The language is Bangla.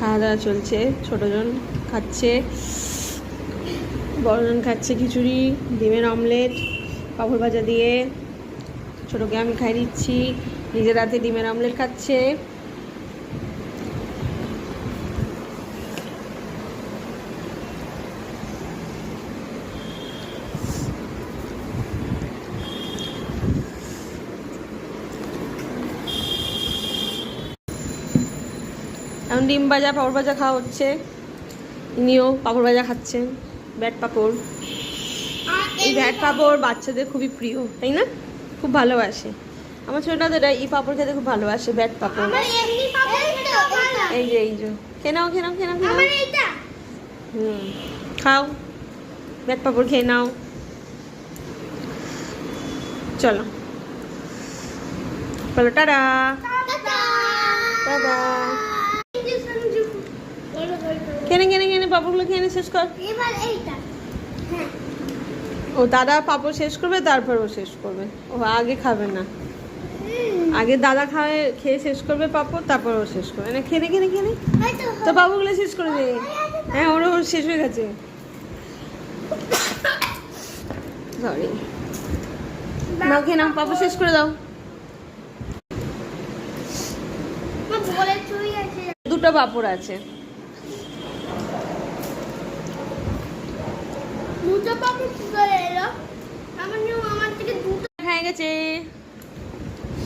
খাওয়া দাওয়া চলছে, ছোটোজন খাচ্ছে, বড়জন খাচ্ছে খিচুড়ি, ডিমের অমলেট, পাপড় ভাজা দিয়ে, ছোটোকে আমি খাই দিচ্ছি, নিজের হাতে ডিমের অমলেট খাচ্ছে। এখন ডিম ভাজা পাঁপড় ভাজা খাওয়া হচ্ছে। ইনিও পাঁপড় ভাজা খাচ্ছেন ব্যাট পাঁপড়। এই ব্যাট পাঁপড় বাচ্চাদের খুবই প্রিয় তাই না? খুব ভালোবাসে। আমার ছোটরা এই পাঁপড় খেতে খুব ভালোবাসে ব্যাট পাঁপড়। এই যে এই যে। খেয়ে নাও খেয়ে নাও খেয়ে নাও খেয়ে নাও। আমার এইটা। হুম খাও। ব্যাট পাঁপড় খেয়ে নাও। চলো। বলো টাটা। টাটা। কেনে কেনে কেনে পাঁপড়গুলো খেয়ে নে শেষ কর। এবার এইটা। হ্যাঁ। ও দাদা পাঁপড় শেষ করবে তারপর ও শেষ করবে। ও আগে খাবে না। আগে দাদা খায় খেয়ে শেষ করবে পাঁপড় তারপর ও শেষ করবে। না খেয়ে নে, খেয়ে নে, খেয়ে নে। এই তো পাঁপড়গুলো শেষ করে দে। হ্যাঁ ওর ওর শেষ হয়ে গেছে। সরি নাও খেয়ে নাও পাঁপড় শেষ করে দাও। দুটো পাপড় আছে। দুটো পাপড় কি এলো? আমার আমার থেকে দুটো হয়ে গেছে।